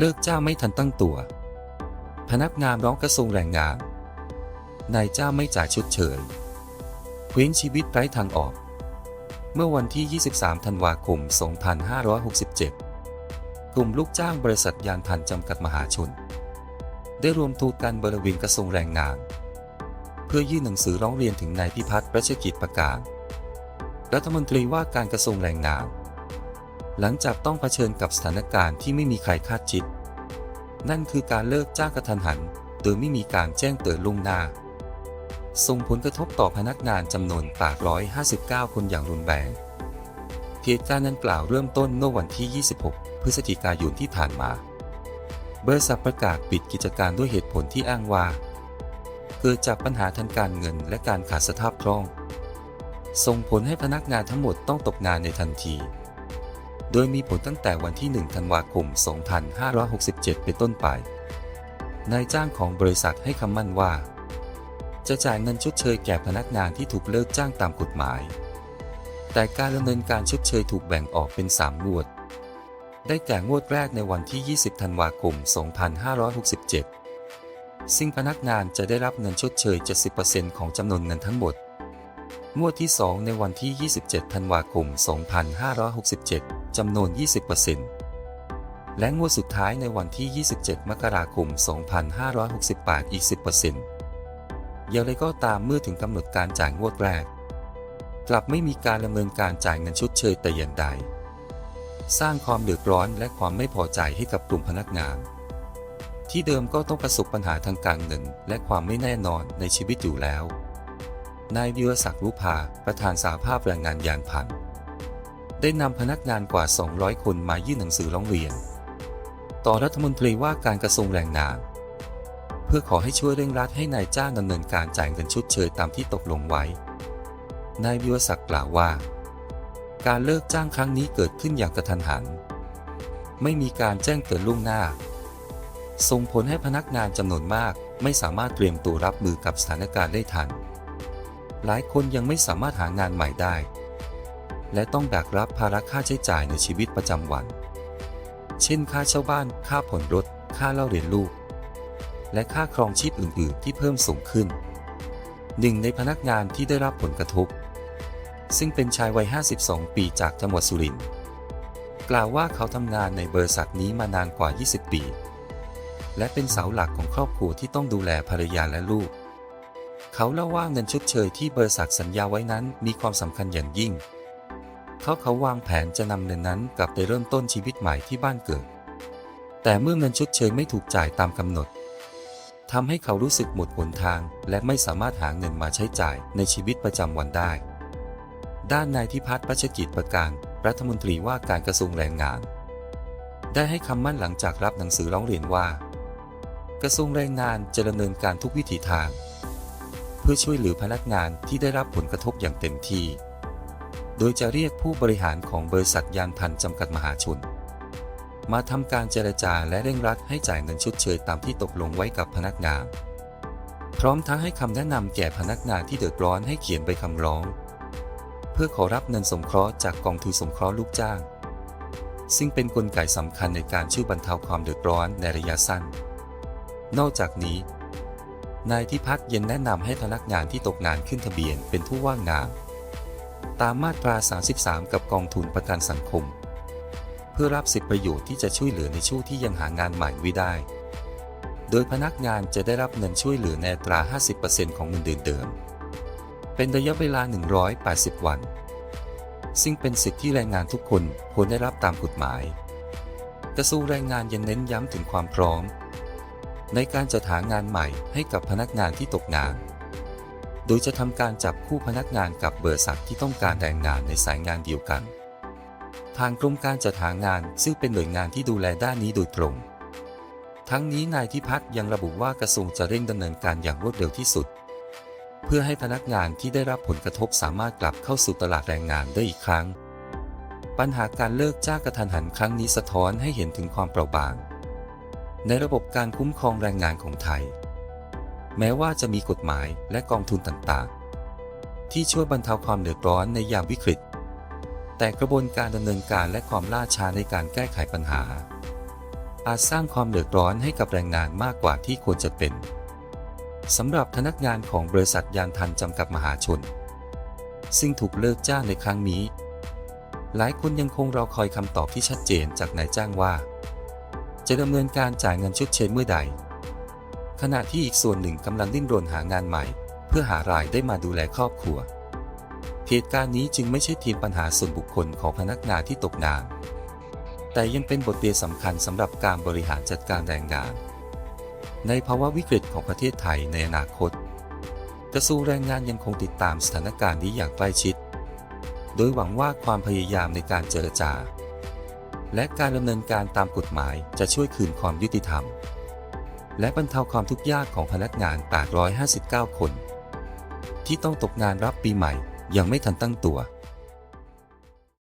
เลิกจ้างไม่ทันตั้งตัว พนักงานร้องกระทรวงแรงงาน นายจ้างไม่จ่ายชดเชยเคว้งชีวิตไร้ทางออก เมื่อวันที่ 23 ธันวาคม 2567 กลุ่มลูกจ้างบริษัทยานพันจำกัดมหาชน ได้รวมตัวกันบริเวณกระทรวงแรงงาน เพื่อยื่นหนังสือร้องเรียนถึงนายพิพัฒน์รัชกิจประการ รัฐมนตรีว่าการกระทรวงแรงงาน หลังจากต้องเผชิญกับสถานการณ์ที่ไม่มีใครคาดคิด นั่นคือการเลิกจ้างกระทันหัน โดยไม่มีการแจ้งเตือนล่วงหน้า ส่งผลกระทบต่อพนักงานจำนวน 859 คนอย่างรุนแรงเหตุการณ์ดังกล่าวเริ่มต้นเมื่อวันที่ 26 พฤศจิกายนที่ผ่านมา บริษัทประกาศปิดกิจการด้วยเหตุผลที่อ้างว่า เกิดจากปัญหาทางการเงินและการขาดสภาพคล่อง ส่งผลให้พนักงานทั้งหมดต้องตกงานในทันที ดยมีผลตั้งแต่วันที่ 1 ธันวาคม 2567 เป็นต้นไป นายจ้างของบริษัทให้คำมั่นว่า จะจ่ายเงินชดเชยแก่พนักงานที่ถูกเลิกจ้างตามกฎหมาย แต่การดำเนินการชดเชยถูกแบ่งออกเป็น 3 งวด ได้แก่งวดแรกในวันที่ 20 ธันวาคม 2567 ซึ่งพนักงานจะได้รับเงินชดเชย 70%ของจำนวนเงินทั้งหมดงวดที่ 2 ในวันที่ 27 ธันวาคม 2567 จำนวน 20%และงวดสุดท้ายในวันที่ 27 มกราคม 2568 อีก 10%อย่างไรก็ตามเมื่อถึงกำหนดการจ่ายงวดแรก กลับไม่มีการดำเนินการจ่ายเงินชดเชยแต่อย่างใด สร้างความเดือดร้อนและความไม่พอใจให้กับกลุ่มพนักงาน ที่เดิมก็ต้องประสบปัญหาทางการเงินและความไม่แน่นอนในชีวิตอยู่แล้วนายวิวศักดิ์รุภา ประธานสาภาพแรงงานยานพันธ์ ได้นำพนักงานกว่า 200 คนมายื่นหนังสือร้องเรียน ต่อรัฐมนตรีว่าการกระทรวงแรงงาน เพื่อขอให้ช่วยเร่งรัดให้นายจ้างดำเนินการจ่ายเงินชดเชยตามที่ตกลงไว้ นายวิวศักดิ์กล่าวว่า การเลิกจ้างครั้งนี้เกิดขึ้นอย่างกระทันหัน ไม่มีการแจ้งเตือนล่วงหน้า ส่งผลให้พนักงานจำนวนมากไม่สามารถเตรียมตัวรับมือกับสถานการณ์ได้ทัน หลายคนยังไม่สามารถหางานใหม่ได้ และต้องแบกรับภาระค่าใช้จ่ายในชีวิตประจำวัน เช่น ค่าเช่าบ้าน ค่าผ่อนรถ ค่าเล่าเรียนลูก และค่าครองชีพอื่น ๆ ที่เพิ่มสูงขึ้น หนึ่งในพนักงานที่ได้รับผลกระทบ ซึ่งเป็นชายวัย 52 ปีจากจังหวัดสุรินทร์ กล่าวว่าเขาทำงานในบริษัทนี้มานานกว่า 20 ปี และเป็นเสาหลักของครอบครัวที่ต้องดูแลภรรยาและลูก เขาเล่าว่าเงินชดเชยที่บริษัทสัญญาไว้นั้นมีความสำคัญอย่างยิ่ง เขาเขาวางแผนจะนำเงินนั้นกลับไปเริ่มต้นชีวิตใหม่ที่บ้านเกิด แต่เมื่อเงินชดเชยไม่ถูกจ่ายตามกำหนดทำให้เขารู้สึกหมดหนทาง และไม่สามารถหาเงินมาใช้จ่ายในชีวิตประจำวันได้ ด้านนายทิพัฒน์รัชกิจประการรัฐมนตรีว่าการกระทรวงแรงงาน ได้ให้คำมั่นหลังจากรับหนังสือร้องเรียนว่า กระทรวงแรงงานจะดำเนินการทุกวิถีทาง เพื่อช่วยเหลือพนักงานที่ได้รับผลกระทบอย่างเต็มที่ โดยจะเรียกผู้บริหารของบริษัทยานพันจำกัดมหาชน มาทำการเจรจาและเร่งรัดให้จ่ายเงินชดเชยตามที่ตกลงไว้กับพนักงาน พร้อมทั้งให้คำแนะนำแก่พนักงานที่เดือดร้อนให้เขียนใบคำร้อง เพื่อขอรับเงินสงเคราะห์จากกองทุนสงเคราะห์ลูกจ้าง ซึ่งเป็นนกลไกสำคัญในการช่วยบรรเทาความเดือดร้อนในระยะสั้น นอกจากนี้นายที่พัฒน์ยังแนะนำให้พนักงานที่ตกงานขึ้นทะเบียนเป็นผู้ว่างงาน ตามมาตรา 33 กับกองทุนประกันสังคม เพื่อรับสิทธิประโยชน์ที่จะช่วยเหลือในช่วงที่ยังหางานใหม่ไม่ได้ โดยพนักงานจะได้รับเงินช่วยเหลือในตรา 50%ของเงินเดือนเดิม เป็นระยะเวลา 180 วัน ซึ่งเป็นสิทธิที่แรงงานทุกคนควรได้รับตามกฎหมาย กระทรวงแรงงานยังเน้นย้ำถึงความพร้อม ในการจัดหางานใหม่ให้กับพนักงานที่ตกงาน โดยจะทำการจับคู่พนักงานกับเบอริษัทที่ต้องการแรงงานในสายงานเดียวกัน ทางกรมการจัดหางานซึ่งเป็นหน่วยงานที่ดูแลด้านนี้โดยตรง ทั้งนี้นายที่พัฒน์ยังระบุว่ากระทรวงจะเร่งดำเนินการอย่างรวดเร็วที่สุด เพื่อให้พนักงานที่ได้รับผลกระทบสามารถกลับเข้าสู่ตลาดแรงงานได้อีกครั้ง ปัญหาการเลิกจ้างกระทันหันครั้งนี้สะท้อนให้เห็นถึงความเปราะบาง ในระบบการคุ้มครองแรงงานของไทย แม้ว่าจะมีกฎหมายและกองทุนต่างๆ ที่ช่วยบรรเทาความเดือดร้อนในยามวิกฤต แต่กระบวนการดำเนินการและความล่าช้าในการแก้ไขปัญหา อาจสร้างความเดือดร้อนให้กับแรงงานมากกว่าที่ควรจะเป็นสำหรับพนักงานของบริษัทยานทันจำกัดมหาชน ซึ่งถูกเลิกจ้างในครั้งนี้ หลายคนยังคงรอคอยคำตอบที่ชัดเจนจากนายจ้างว่า จะดำเนินการจ่ายเงินชดเชยเมื่อใด ขณะที่อีกส่วนหนึ่งกำลังดิ้นรนหางานใหม่ เพื่อหารายได้มาดูแลครอบครัว เหตุการณ์นี้จึงไม่ใช่เพียงปัญหาส่วนบุคคลของพนักงานที่ตกงาน แต่ยังเป็นบทเรียนสำคัญสำหรับการบริหารจัดการแรงงาน ในภาวะวิกฤตของประเทศไทยในอนาคต กระทรวงแรงงานยังคงติดตามสถานการณ์นี้อย่างใกล้ชิด โดยหวังว่าความพยายามในการเจรจา และการดำเนินการตามกฎหมายจะช่วยคืนความยุติธรรม และบรรเทาความทุกข์ยากของพนักงาน859 คน ที่ต้องตกงานรับปีใหม่ยังไม่ทันตั้งตัว